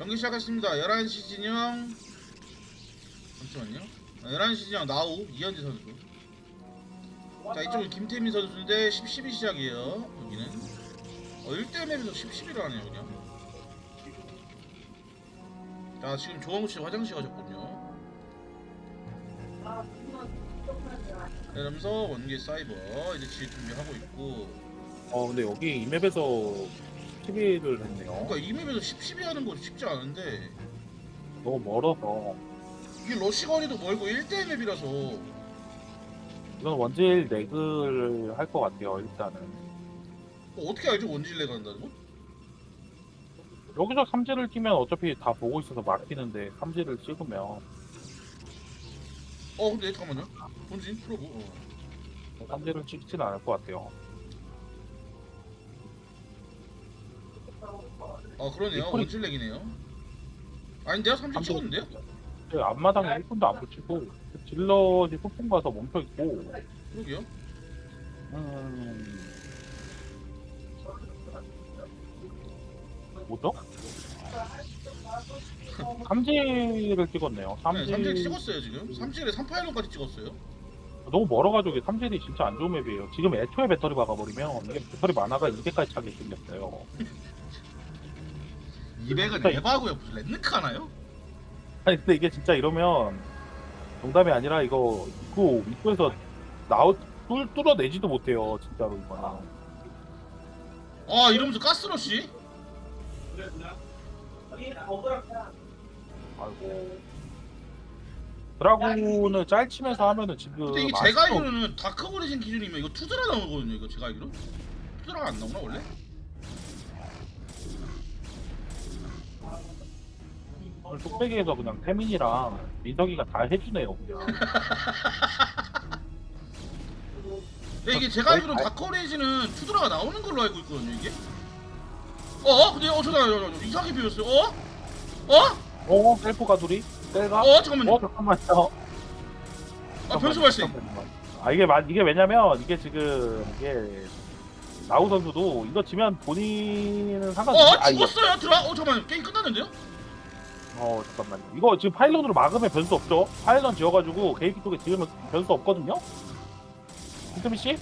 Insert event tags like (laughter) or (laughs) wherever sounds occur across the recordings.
경기 시작했습니다. 11시 진영. 잠시만요. 아, 11시 진영 나우 이현지 선수. 자 이쪽은 김태민 선수인데 10, 12 시작이에요. 여기는. 어 1대 맵에서 10, 11을 하네요 그냥. 자 지금 조광우 씨 화장실 가셨군요. 이러면서 원기 사이버 이제 지 준비하고 있고. 어 근데 여기 이 맵에서 12를 했네요. 그러니까 이 맵에서 10, 12 하는 거 쉽지 않은데 너무 멀어서 이게 러시 거리도 멀고 1대 맵이라서 이건 원질 레그를 할 것 같아요. 일단은 뭐 어떻게 알죠 원질레 간다는 거? 여기서 삼지를 끼면 어차피 다 보고 있어서 막히는데 삼지를 찍으면 어 근데 잠깐만요 본진 프로브 어. 삼지를 찍지는 않을 것 같아요. 아 그러네요 이퀄이- 원질렉이네요 아닌데요? 3진 삼진- 찍었는데요? 그 앞마당에 1분도 안 붙이고 질럿이 소풍 가서 멈춰 있고 그러게요 음 뭐죠? 삼지를 찍었네요. 네, 삼지 3질 찍었어요 지금 3질에 3파일럿까지 찍었어요 너무 멀어가지고 이게 삼질이 진짜 안 좋은 맵이에요. 지금 애초에 배터리 박아버리면 이게 배터리 많아가 200까지 차게 생겼어요. (laughs) 200은 그러니까 에바고요 무슨 랜드카 하나요? 아니 근데 이게 진짜 이러면 농담이 아니라 이거 입구 입구에서 나우 뚫 뚫어내지도 못해요 진짜로 이거는. 아 이러면서 가스러시? 아이고. 드라군을 짤치면서 하면은 지금 근데 이게 제가 알기로는 다크 오리진 기준이면 이거 투드라 나오거든요 이거 제가 알기로 투드라가 안 나오나 원래? 오늘 뚝배기에서 그냥 태민이랑 민석이가 다 해주네요 그냥. 근데 (laughs) 이게 제가 거의 알기로는 다- 다크 오리진은 투드라가 나오는 걸로 알고 있거든요 이게 어? 근데 어 잠깐만 이상하게 비웠어요 어? 어? 어 셀프 가두리 셀가 어 잠깐만요 어 잠깐만요. 아 변수 발생 잠깐만요. 아 이게 마- 이게 왜냐면 이게 지금 이게 나우 선수도 이거 지면 본인은 상관없 어 아, 이거- 죽었어요 드라 어 잠깐만 게임 끝났는데요? 어 잠깐만요. 이거 지금 파일런으로 막으면 변수 없죠? 파일런 지어가지고 게이트 쪽에 지으면 변수 없거든요. 김태민 씨,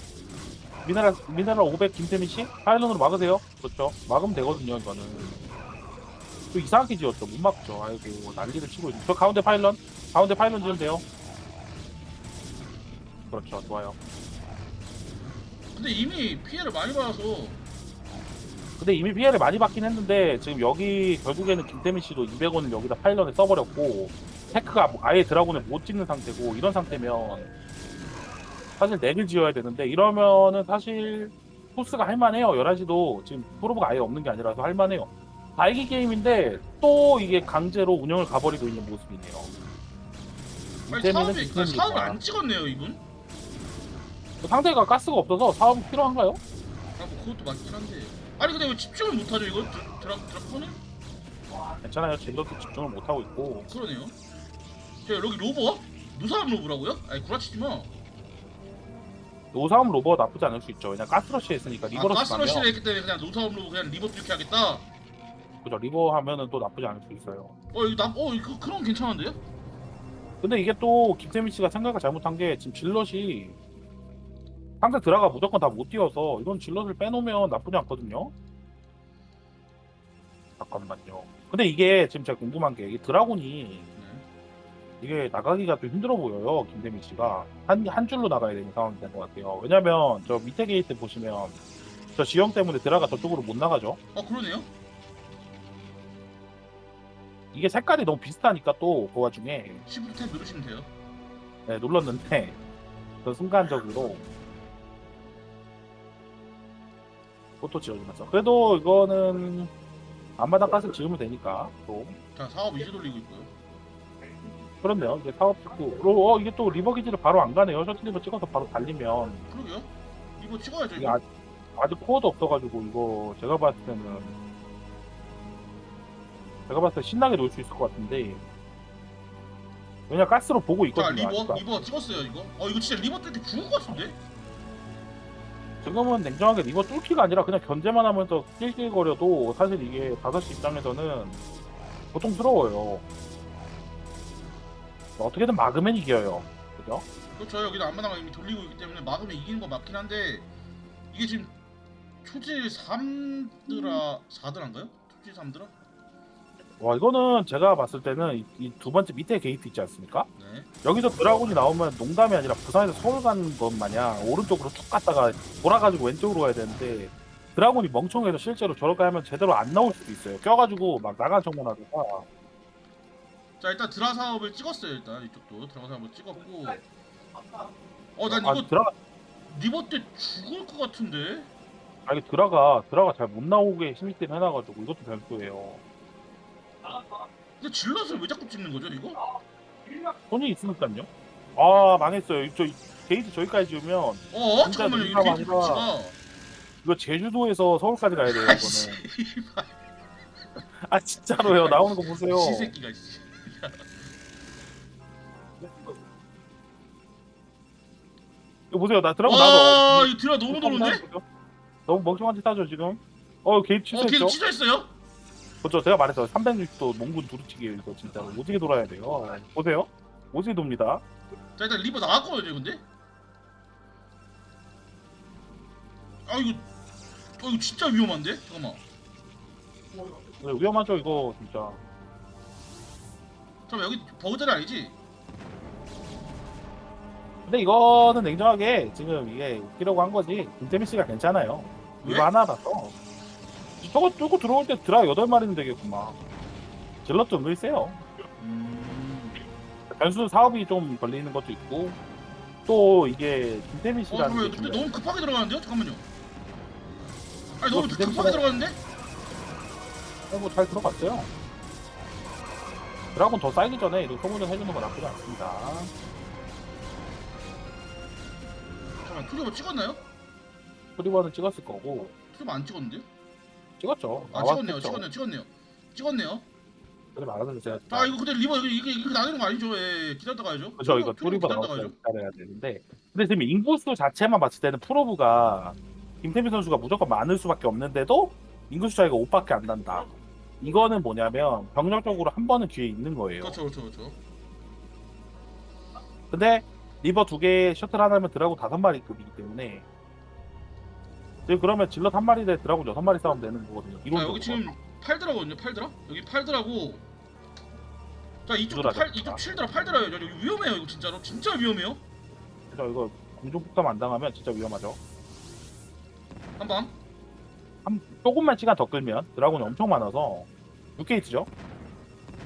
미네랄 미네랄 500 김태민 씨, 파일런으로 막으세요. 그렇죠? 막으면 되거든요. 이거는. 또 이상하게 지었죠. 못 막죠. 아이고 난리를 치고 있네. 저 가운데 파일런, 가운데 파일런 지으면 돼요. 그렇죠. 좋아요. 근데 이미 피해를 많이 받아서 근데 이미 피해를 많이 받긴 했는데 지금 여기 결국에는 김태민 씨도 200원을 여기다 파일런에 써버렸고 테크가 아예 드라곤을 못 찍는 상태고 이런 상태면 사실 넥을 지어야 되는데 이러면은 사실 토스가 할만해요. 11시도 지금 프로브가 아예 없는 게 아니라서 할만해요. 다이기 게임인데 또 이게 강제로 운영을 가버리고 있는 모습이네요. 아니 김태민은 사업이 김태민이구나. 사업을 안 찍었네요 이분? 상대가 가스가 없어서 사업이 필요한가요? 아 뭐 그것도 맞긴 한데 아니 근데 왜 집중을 못하죠 이거 드- 드라 드라폰은? 괜찮아요 질럿도 집중을 못 하고 있고 그러네요 저 여기 로버? 무사함 로브라고요? 아니 구라치지 마 노사움 로버 나쁘지 않을 수 있죠 왜냐 가스러시 했으니까 아 리버러시 가스러시를 했기 때문에 그냥 노사함 로브 그냥 리버 뚫기 하겠다 그죠 리버 하면은 또 나쁘지 않을 수 있어요. 어 이거 나어 이거 그런 거 괜찮은데요? 근데 이게 또 김태민 씨가 생각을 잘못한 게 지금 질럿이 상대 드라가 무조건 다 못 뛰어서 이건 질럿을 빼놓으면 나쁘지 않거든요. 잠깐만요. 근데 이게 지금 제가 궁금한 게 이게 드라곤이 네. 이게 나가기가 좀 힘들어 보여요. 김태민 씨가 한 한 줄로 나가야 되는 상황이 된 것 같아요. 왜냐면 저 밑에 게이트 보시면 저 지형 때문에 드라가 저쪽으로 못 나가죠. 어 그러네요 이게 색깔이 너무 비슷하니까 또 그 와중에 시프트 탭 누르시면 돼요 네, 눌렀는데 그 순간적으로 포토 지어주면서. 그래도 이거는 앞마당 가스 지으면 되니까 또. 자 사업 이제 돌리고 있고요. 그렇네요. 이제 사업 그리고 어, 이게 또 리버 기지를 바로 안 가네요. 셔틀 리버 찍어서 바로 달리면. 그러게요. 이거 찍어야죠 이게 이거. 아직, 아직 코어도 없어가지고 이거 제가 봤을 때는 제가 봤을 때 신나게 놀 수 있을 것 같은데. 왜냐 가스로 보고 자 있거든요 리버 아직도. 리버 찍었어요 이거. 어 이거 진짜 리버 뚫기 죽은 거 같은데? 지금은 냉정하게 리버 뚫기가 아니라 그냥 견제만 하면서 낄낄거려도 사실 이게 5시 입장에서는 고통스러워요. 어떻게든 막으면 이겨요. 그죠? 그렇죠 여기는 안마나가 이미 돌리고 있기 때문에 막으면 이기는 거 맞긴 한데 이게 지금 초질 3드라 4드라인가요? 초질 3드라? 와 이거는 제가 봤을 때는 이 두 번째 밑에 게이트 있지 않습니까? 네 여기서 드라군이 나오면 농담이 아니라 부산에서 서울 가는 것 마냥 오른쪽으로 쭉 갔다가 돌아가지고 왼쪽으로 가야 되는데 드라군이 멍청해서 실제로 저렇게 하면 제대로 안 나올 수도 있어요. 껴가지고 막 나간 정문하다가 자 일단 드라 사업을 찍었어요 일단 이쪽도 드라 사업을 찍었고 어난 아 이거 드라가 리버 때 죽을 것 같은데 아 이게 드라가 드라가 잘 못 나오게 힘있게 해놔가지고 이것도 변수예요. 근데 질럿을 왜 자꾸 찍는 거죠 이거? 돈이 있으니까요. 아 망했어요. 저 게이트 저기까지 지으면 어? 진짜 잠깐만요 이렇게 아니라- 위치가 이거 제주도에서 서울까지 가야 돼요. 아, 이거는. 아 진짜로요. 나오는 거 보세요. 시새끼가 씨. 이거 보세요. 나 드라곤 나서 와 이거 드라 너무 더러운데? 너무 멍청한 짓 하죠 지금. 어 게이트 어 취소했죠. 취소했어요? 그렇죠. 제가 말했어요. 360도 몽군 두루치기예요 이거 진짜 로. 오지게 돌아야 돼요. 보세요. 오지게 돕니다. 자 일단 리버 나왔거든요 근데 아 이거 어 이거 진짜 위험한데? 잠깐만 네, 위험하죠 이거 진짜. 잠깐만 여기 버그자리 아니지? 근데 이거는 냉정하게 지금 이게 웃기려고 한 거지. 김태민 씨가 괜찮아요. 왜? 이거 하나라서. 저거 뚫고 들어올 때 드라 8마리는 되겠구만. 질럿 좀 늘세요. 음... 변수 사업이 좀 걸리는 것도 있고 또 이게 김태민 어 씨라는 잠깐만 게 근데 중요해요. 너무 급하게 들어가는데요? 잠깐만요 아니 너무 이거 기대보다- 급하게 들어가는데? 어, 뭐잘 들어갔어요. 드라곤 더 쌓이기 전에 이렇게 소문을 해주는 건 나쁘지 않습니다. 잠깐만 투리버 찍었나요? 프리버는 찍었을 거고 투리버 안 찍었는데요? 찍었죠. 아. 찍었네요 찍었네요 찍었네요 찍었네요 그래 말아주세요. 아 이거 근데 리버 이게 이게 이게 나대는 거 아니죠? 예 기다렸다 가야죠 그죠 이거 기다렸다. 가야죠 기다려야 되는데 근데 지금 인구수 자체만 봤을 때는 프로브가 김태민 선수가 무조건 많을 수밖에 없는데도 인구수 차이가 5밖에 안 난다. 이거는 뭐냐면 병력적으로 한 번은 기회 있는 거예요. 그렇죠 그렇죠 그렇죠 근데 리버 두 개 셔틀 하나면 드라고 다섯 마리 급이기 때문에 지금 그러면 질럿 한 마리 대 드라고 여섯 마리 싸움 되는 거거든요. 자 이론적으로. 여기 지금 8드라거든요 8드라? 여기 8드라고 자 이쪽도 8 됐다. 이쪽 7드라 8드라요 여기 위험해요 이거 진짜로 진짜 위험해요 그래서 이거 공중 폭탄 안 당하면 진짜 위험하죠. 한방 한 조금만 시간 더 끌면 드라곤이 엄청 많아서 6게이트죠.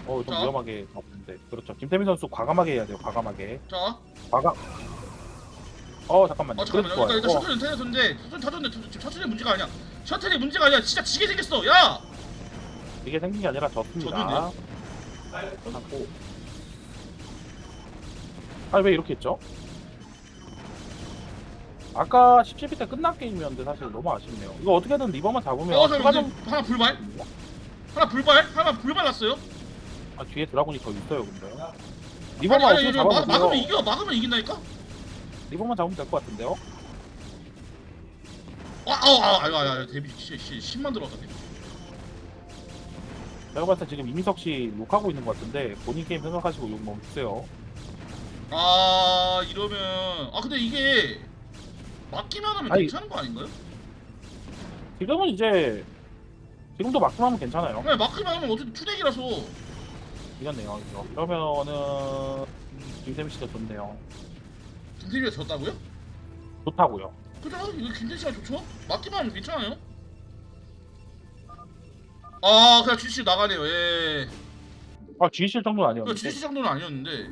어, 좀 자. 위험하게 잡는데 그렇죠. 김태민 선수 과감하게 해야 돼요. 과감하게. 자 과감. 어 잠깐만요. 아 잠깐만 요 그래도 일단, 좋아요. 어, 셔틀은 테냈었는데 셔틀 셔틀- 지금 셔틀이 문제가 아니야 셔틀이 문제가 아니야 진짜 지게 생겼어 야! 이게 생긴 게 아니라 졌습니다. 졌는데요? 끝났고. 아니 왜 이렇게 했죠? 아까 10집 때 끝난 게임이었는데 사실 너무 아쉽네요. 이거 어떻게든 리버만 잡으면 어 잠깐만 추가적 근데 하나 불발? 하나 불발? 하나 불발 났어요? 아, 뒤에 드라곤이 더 있어요 근데. 리버만 아니 어떻게 이거 막, 잡아보세요. 막으면 이겨 막으면 이긴다니까? 리버만 잡으면 될 것 같은데요? 아 아 아 아 아 데뷔 씨, 씨 10만 들어갔다 데뷔 제가 봤을 때 지금 이민석 씨 욕하고 있는 것 같은데 본인 게임 생각하시고 욕 멈추세요. 아 이러면 아 근데 이게 막기만 하면 아니. 괜찮은 거 아닌가요? 지금은 이제 지금도 막상 하면 괜찮아요. 그냥 막기만 하면 어쨌든 투덱이라서 이겼네요. 이거. 그러면은 김태민 씨가 좋네요. 김태비가 졌다고요? 좋다고요. 그죠? 이거 김태 씨가 좋죠? 하면 괜찮아요. 아 그냥 GC 나가네요. 예. 아 G실 정도는 그냥 아니었는데 GC 정도는 아니었는데